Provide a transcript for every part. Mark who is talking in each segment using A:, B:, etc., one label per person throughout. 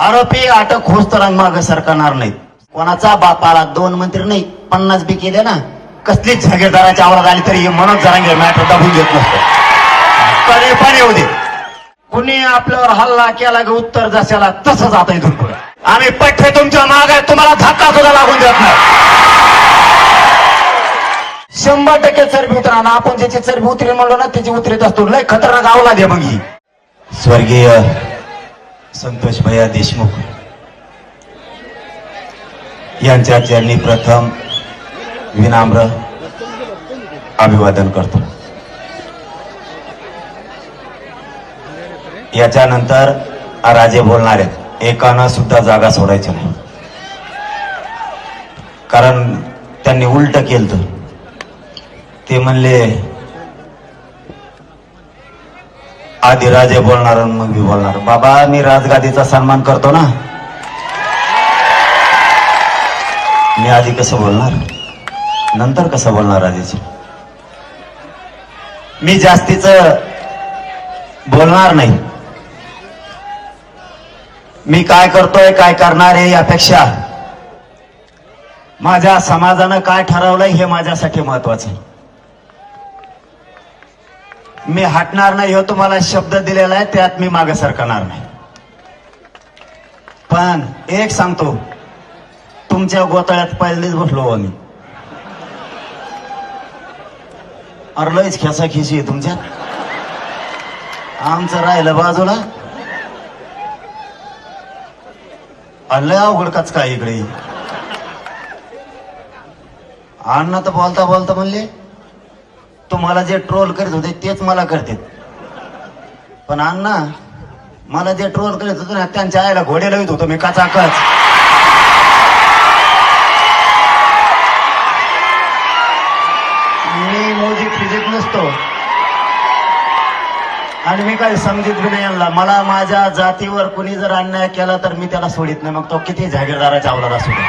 A: आरोपी अटक होस तर माग सरकणार नाहीत. कोणाचा बापाला दोन मंत्री नाही पन्नास बी केले ना कसलीच जागीरदाराची आवाज आली तरी मनोज जरांगे मॅटर दाबून घेत नसतो. कधी पण येऊ दे. कुणी आपल्यावर हल्ला केला की उत्तर जशाला तसंच आता इथून पुढे आम्ही पठ्ठे तुमच्या माग आहे तुम्हाला धक्का सुद्धा लागून देत नाही. शंभर टक्के चरबी उतरा ना आपण ज्याची चरबी उतरेल म्हणलो ना त्याची उतरेत असतो लय खतरनाक आवला दे मग ही. स्वर्गीय संतोष भैया देशमुख यांच्या चरणी प्रथम विनाम्र अभिवादन करतो. याच्यानंतर राजे बोलणार आहेत एकानं सुद्धा जागा सोडायची नाही. कारण त्यांनी उलट केलं ते म्हणले आधी राजे बोलणार आणि मग मी बोलणार. बाबा मी राजगादीचा सन्मान करतो ना. मी आधी कसं बोलणार? नंतर कसं बोलणार आधीच मी जास्तीच बोलणार नाही. मी काय करतोय काय करणार आहे यापेक्षा? माझ्या समाजानं काय ठरवलंय हे माझ्यासाठी महत्वाचं आहे. मी हटणार नाही हो तुम्हाला शब्द दिलेला आहे त्यात मी मागे सरकणार नाही. पण एक सांगतो तुमच्या गोताळ्यात पहिलेच बसलो आम्ही मी. अरे लयच खेसा खिशी आहे तुमच्यात. आमचं राहिलं बाजूला. अल्लय लय अवघड कच काय इकडे. अण्णा तर बोलता बोलता म्हणले तुम्हाला जे ट्रोल करीत होते तेच मला करते. पण अण्णा मला जे ट्रोल करीत होते ना त्यांच्या आईला घोडे लावित होतो मी काचाकच. मी मोजी फिजिक नसतो. आणि मी काही समजित बी नाही आणला मला माझ्या जातीवर कुणी जर अन्याय केला तर मी त्याला सोडित नाही. मग तो किती जागीरदाराच्या अवलाद असू दे.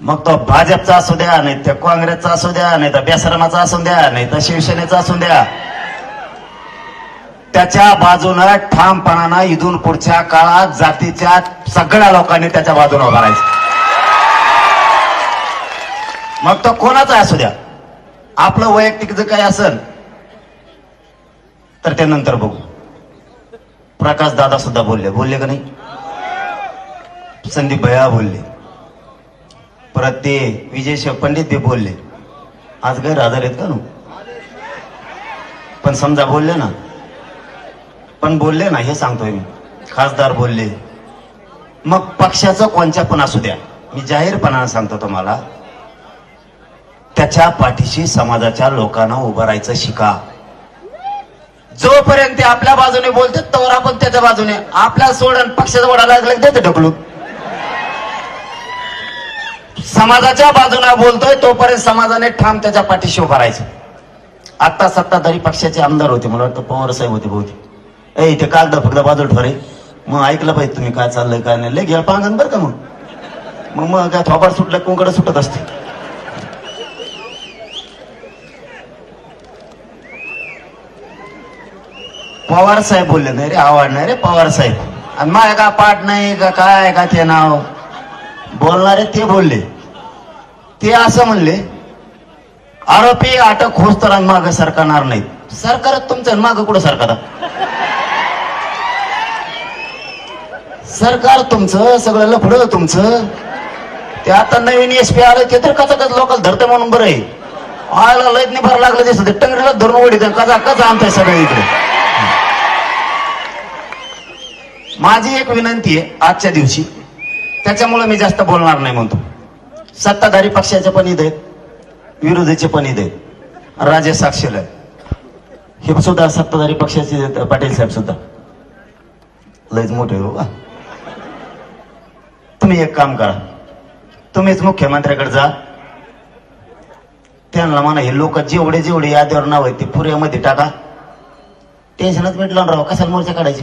A: मग तो भाजपचा असू द्या नाही तर काँग्रेसचा असू द्या नाही तर बेसरमाचा असू द्या नाही तर शिवसेनेचा असू द्या. त्याच्या बाजूनं ठामपणानं इथून पुढच्या काळात जातीच्या सगळ्या लोकांनी त्याच्या बाजूने उभा मग तो कोणाचा असू द्या? आपलं वैयक्तिक जर काही असेल तर ते नंतर बघू. प्रकाश दादा सुद्धा बोलले. बोलले का नाही? संदीप भैया बोलले. परत ते विजय पंडित बी बोलले. आज गैरहजर आहेत का नु? पण समजा बोलले ना. पण बोलले ना हे सांगतोय मी. खासदार बोलले. मग पक्षाचं कोणच्या पण असू द्या. मी जाहीरपणानं सांगतो तुम्हाला. त्याच्या पाठीशी समाजाच्या लोकांना उभं राहायचं शिका. जोपर्यंत ते आपल्या बाजूने बोलते तोवर आपण त्याच्या बाजूने आपल्या सोडून पक्षाचा वडाला लागला की देते समाजाच्या बाजूला बोलतोय तोपर्यंत समाजाने ठाम त्याच्या पाठीशी उभा राहायचं. आता सत्ताधारी पक्षाचे आमदार होते मला वाटतं पवार साहेब होते बहुते ए इथे कागद फक्त बाजूला ठरे मग ऐकलं पाहिजे तुम्ही काय चाललंय काय नाही. लय घ्या पांगण बरं का मग. मग मग काय थोबार सुटलं कोंकड सुटत असते. पवार साहेब बोलले नाही रे आवड नाही रे पवार साहेब. आणि माझ्या का पाठ नाही का काय का ते नाव? बोलणारे ते बोलले. ते असं म्हणले आरोपी अटक होच तर माग सरकारणार नाही सरकार तुमचं माग कुठं सरकार सरकार तुमचं सगळं लफडं तुमचं. ते आता नवीन एस पी आलं ते तर कचा कच लोकल धरतं म्हणून बरं आहे. आयला लयत नाही भर लागलं दिसत टंगरीला धरून ओढीत कचा कचा आणताय सगळे इकडे. माझी एक विनंती आहे आजच्या दिवशी त्याच्यामुळे मी जास्त बोलणार नाही म्हणतो. सत्ताधारी पक्षाचे पण ईद आहेत विरोधीचे पण ईद आहेत. राजे साक्षील हे सुद्धा सत्ताधारी पक्षाचे पाटील साहेब सुद्धा. लयच मोठे हो. तुम्ही एक काम करा. तुम्हीच मुख्यमंत्र्याकडे जा. त्यांना म्हणा हे लोक जेवढे जेवढे यादीवर नाव आहेत ते पुऱ्यामध्ये टाका. टेन्शनच मिटलं ना राव कशाला मोर्चा काढायची?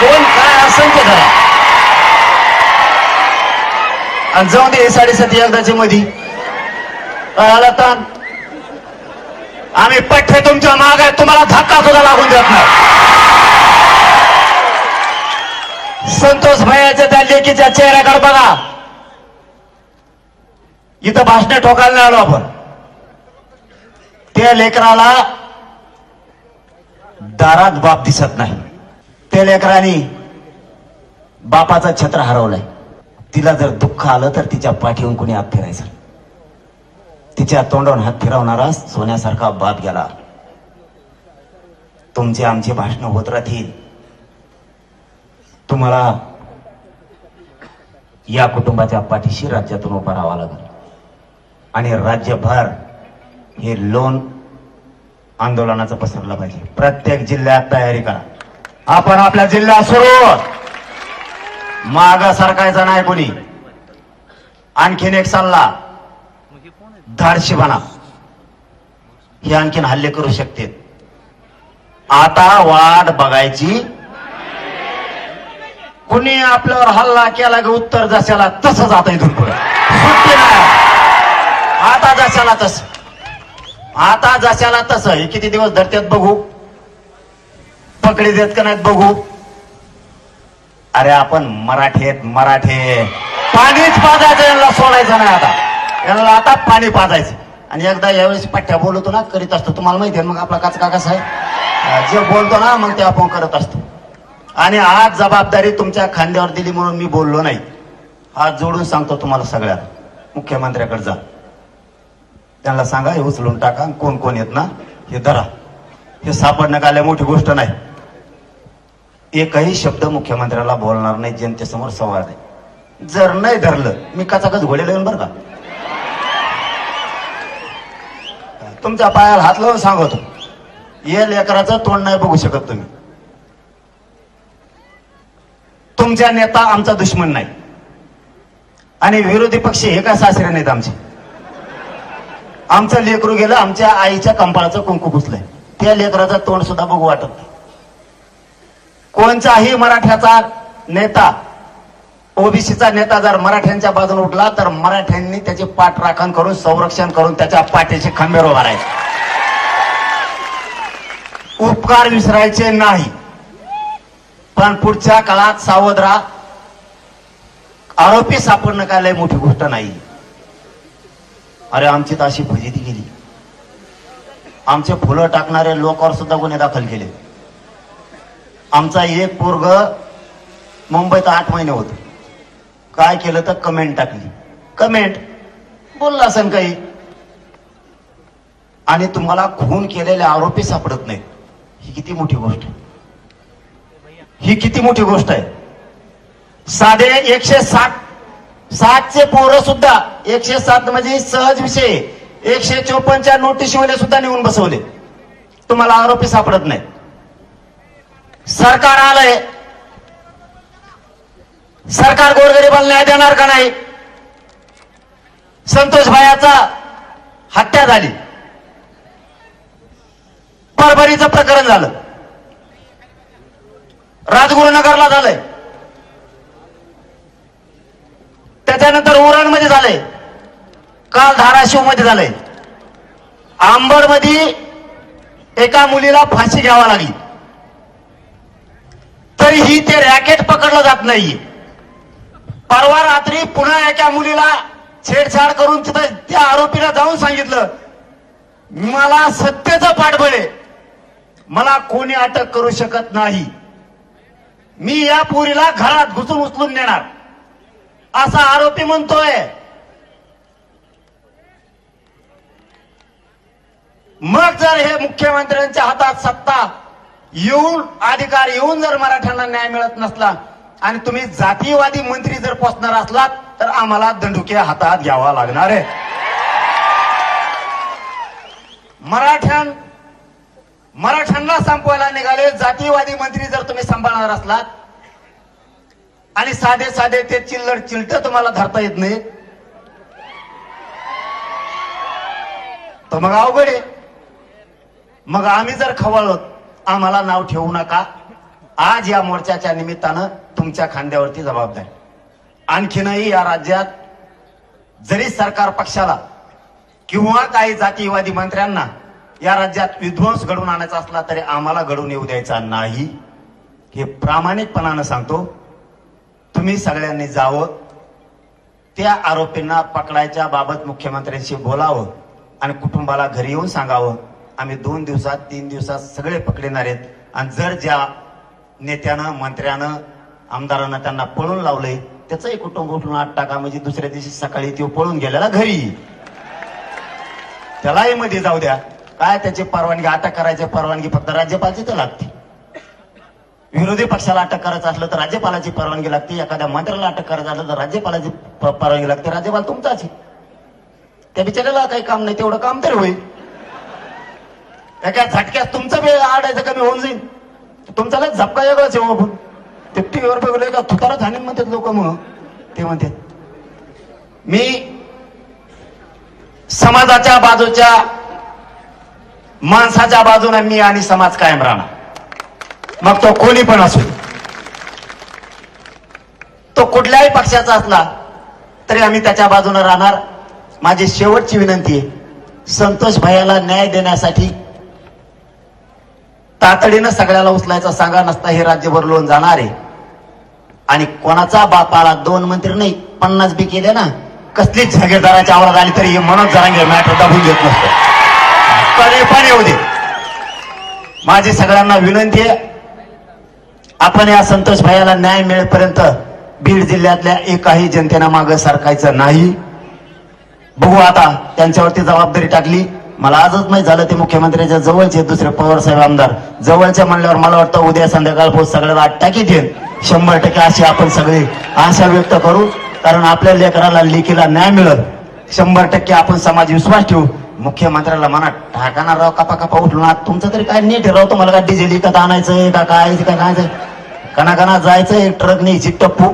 A: कोण काय असंख्य धरा आणि जाऊ दे साडेसाती एकदाच्या मधी. आला ताण? आम्ही पठ्ठे तुमच्या माग आहे तुम्हाला धक्का सुद्धा लागून देत नाही. संतोष भैयाच्या त्या लेकीच्या चेहऱ्याकडे बघा. इथं भाषण ठोकायला नाही आलो आपण. त्या लेकराला दारात बाप दिसत नाही. त्या लेकराने बापाचा छत्र हरवलाय. तिला जर दुःख आलं तर तिच्या पाठीहून कोणी हात फिरायचा? तिच्या तोंडावर हात फिरवणारा सोन्यासारखा बाप गेला. तुमचे आमचे भाषण होत राहतील. तुम्हाला या कुटुंबाच्या पाठीशी राज्यातून उभा राहावा लागेल. आणि राज्यभर हे लोन आंदोलनाचं पसरलं पाहिजे. प्रत्येक जिल्ह्यात तयारी करा. आपण आपल्या जिल्ह्यात सुरू माग सरकायचा नाही कोणी. आणखीन एक सल्ला धाडशी बना हे आणखीन हल्ले करू शकते. आता वाट बघायची. कुणी आपल्यावर हल्ला केला की उत्तर जशाला तसंच आता इथून पुढे सुट्टी नाही. आता जशाला तस. आता जशाला तसं. हे किती दिवस धरत्यात बघू. पकडी देत का नाहीत बघू? अरे आपण मराठी आहेत मराठे. पाणीच पाजायचं यांना सोडायचं नाही आता. यांना आता पाणी पाजायचं. आणि एकदा यावेळेस पठ्ठ्या बोलतो ना करीत असतो. तुम्हाला माहिती आहे मग आपला काचका कसा आहे? जे बोलतो ना मग ते आपण करत असतो. आणि आज जबाबदारी तुमच्या खांद्यावर दिली म्हणून मी बोललो नाही. आज जोडून सांगतो तुम्हाला सगळ्यात. मुख्यमंत्र्याकडे जा. त्यांना सांगा हे उचलून टाका. कोण कोण येत ना हे धरा. हे सापडणं आल्या मोठी गोष्ट नाही. एकही शब्द मुख्यमंत्र्याला बोलणार नाही जनतेसमोर संवाद आहे. जर नाही धरलं मी कचाकच घोडे लावून बरं का? तुमच्या पायाला हात लावून सांगतो. या लेकराचं तोंड नाही बघू शकत तुम्ही. तुमच्या नेता आमचा दुश्मन नाही. आणि विरोधी पक्ष हे काय सासरे नाहीत आमचे? आमचं लेकरू गेलं आमच्या आईच्या कंपाळाचं कुंकू पुसलंय. त्या लेकराचं तोंड सुद्धा बघू वाटत कोणताही मराठ्याचा नेता ओबीसीचा नेता जर मराठ्यांच्या बाजूने उठला तर मराठ्यांनी त्याची पाठराखण करून संरक्षण करून त्याच्या पाठीचे खंबेर उभारायचे उपकार विसरायचे नाही. पण पुढच्या काळात सावध राहा आरोपी सापडणं काय लय मोठी गोष्ट नाही. अरे आमची तर अशी फजिती गेली आमचे फुलं टाकणारे लोकांवर सुद्धा गुन्हे दाखल केले. आमचा एक पोरग मुंबईत आठ महिने होत. काय केलं तर कमेंट टाकली. कमेंट बोलला असेल काही. आणि तुम्हाला खून केलेले आरोपी सापडत नाहीत. ही किती मोठी गोष्ट आहे. ही किती मोठी गोष्ट आहे. साधे एकशे साठ सातचे पोरं सुद्धा एकशे सात म्हणजे सहज विषय. एकशे चोपन्नच्या नोटीसमध्ये सुद्धा नेऊन बसवले. तुम्हाला आरोपी सापडत नाही सरकार आलंय सरकार गोरगरीबाला न्याय देणार का नाही? संतोष भायाचा हत्या झाली. परभरीचं प्रकरण झालं. राजगुरुनगरला झालंय. त्याच्यानंतर उरणमध्ये झालंय. काल धाराशिवमध्ये झालंय. आंबडमध्ये एका मुलीला फाशी घ्यावा लागली. तरीही ते रॅकेट पकडलं जात नाही परवा रात्री पुन्हा एका मुलीला छेडछाड करून तिथं त्या आरोपीला जाऊन सांगितलं मला सत्तेचं पाठबळ आहे मला कोणी अटक करू शकत नाही. मी या पुरीला घरात घुसून उचलून नेणार. असा आरोपी म्हणतोय. मग जर हे मुख्यमंत्र्यांच्या हातात सत्ता येऊन अधिकार येऊन जर मराठ्यांना न्याय मिळत नसला आणि तुम्ही जातीयवादी मंत्री जर पोचणार असलात तर आम्हाला दंडुके हातात घ्यावा लागणार आहे. मराठ्यां मराठ्यांना संपवायला निघाले जातीयवादी मंत्री जर तुम्ही सांभाळणार असलात आणि साधे साधे ते चिल्लर चिलट तुम्हाला धरता येत नाही तर मग अवघड आहे. मग आम्ही जर खवळत आम्हाला नाव ठेवू नका. आज या मोर्चाच्या निमित्तानं तुमच्या खांद्यावरती जबाबदारी. आणखीनही या राज्यात जरी सरकार पक्षाला किंवा काही जातीयवादी मंत्र्यांना या राज्यात विध्वंस घडून आणायचा असला तरी आम्हाला घडवून येऊ द्यायचा नाही. हे प्रामाणिकपणानं सांगतो. तुम्ही सगळ्यांनी जावं. त्या आरोपींना पकडायच्या बाबत मुख्यमंत्र्यांशी बोलावं आणि कुटुंबाला घरी येऊन सांगावं. आम्ही दोन दिवसात तीन दिवसात सगळे पकडणार आहेत. आणि जर ज्या नेत्यानं मंत्र्यानं आमदारांना त्यांना पळून लावलंय त्याचंही कुटुंब उठून आठ टाका. म्हणजे दुसऱ्या दिवशी सकाळी तो पळून गेलेला घरी. त्यालाही मध्ये जाऊ द्या. काय त्याची परवानगी? अटक करायची परवानगी फक्त राज्यपालची तर लागते. विरोधी पक्षाला अटक करायचं असलं तर राज्यपालाची परवानगी लागते. एखाद्या मंत्र्याला अटक करायचं असलं तर राज्यपालाची परवानगी लागते. राज्यपाल तुमचाच त्या बिचाराला काही काम नाही. तेवढं काम तरी होईल. एका झटक्यात तुमचं बी आडायचं कमी होऊन जाईल तुमचा लय झपका वेगळाच आहे आपण. ते टीव्हीवर बघलं का तुतारा झाले म्हणतात लोक मग. ते म्हणतात मी समाजाच्या बाजूच्या माणसाच्या बाजूने मी आणि समाज कायम राहणार. मग तो कोणी पण असो तो कुठल्याही पक्षाचा असला तरी आम्ही त्याच्या बाजूने राहणार. माझी शेवटची विनंती आहे संतोष भैयाला न्याय देण्यासाठी तातडीनं सगळ्याला उचलायचा सांगा नसता हे राज्यभर लोन जाणार. आहे आणि कोणाचा बापाला दोन मंत्री नाही पन्नास बी केले ना कसलीच जागीरदाराच्या आवरात आली तरी हे मनोज जरांगे मॅटर दाबून घेत नसतो. कधी पण येऊ दे. माझी सगळ्यांना विनंती आहे आपण या संतोष भाईला न्याय मिळेपर्यंत बीड जिल्ह्यातल्या एकाही जनतेनं मागं सरकायचं नाही. बघू आता त्यांच्यावरती जबाबदारी टाकली मला आजच नाही झालं ते मुख्यमंत्र्यांच्या जवळचे दुसरे पवार साहेब आमदार. जवळच्या म्हणल्यावर मला वाटतं उद्या संध्याकाळ पोहोच सगळ्याला आठ टाकी देईल. शंभर टक्के अशी आपण सगळी आशा व्यक्त करू. कारण आपल्या लेकराला लेखीला न्याय मिळत शंभर टक्के आपण समाज विश्वास ठेवू. मुख्यमंत्र्याला म्हणा ठाकाना राव कपा कपा उठलो ना तुमचं तरी काय नीट राव? तुम्हाला का डिझेल विकत आणायचंय का काय? का काय कणा जायचंय ट्रक न्यायची टप्पू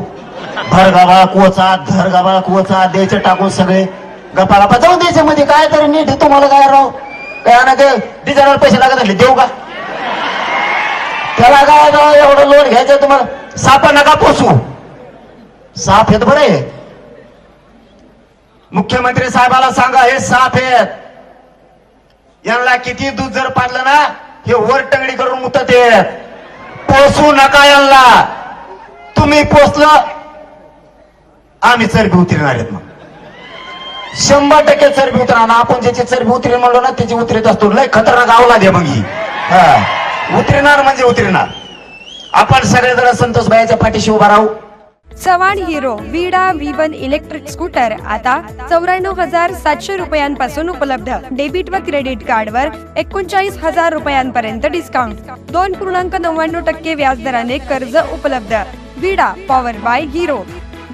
A: भर गावा कोचा धर गावा कोचा द्यायचं टाकून सगळे. गपाला गप्पा जाऊन द्यायचं मध्ये. काय तरी नीट तुम्हाला काय राव? काय ना ते? डिझायनर पैसे लागत असले देऊ का? त्याला काय राव एवढं लोन घ्यायचं तुम्हाला? साप नका पोसू. साप आहेत बरं आहे मुख्यमंत्री साहेबाला सांगा हे साप आहेत. यांना किती दूध जर पाडलं ना हे वर टंगडी करून मुतत आहेत. पोसू नका यांना. तुम्ही पोचलं आम्ही चरबी उतरणार आहेत मग. शंभर टक्के चरबी उतरणार. आपण ज्याची चरबी उतरेल म्हणलो ना त्याची उतरत असतो. लय खतरनाक आवला दे मग ही. हा. उतरणार म्हणजे उतरणार. आपण सगळेजण संतोष भाईच्या पाठीशी उभा राहू.
B: Chavan Hero Vida V one electric scooter आता चौऱ्याण्णव हजार सातशे रुपयांपासून उपलब्ध. डेबिट व क्रेडिट कार्ड वर एकोणचाळीस हजार रुपयांपर्यंत डिस्काउंट दोन पूर्णांक नव्याण्णव टक्के व्याज दराने कर्ज उपलब्ध. विडा पॉवर बाय हिरो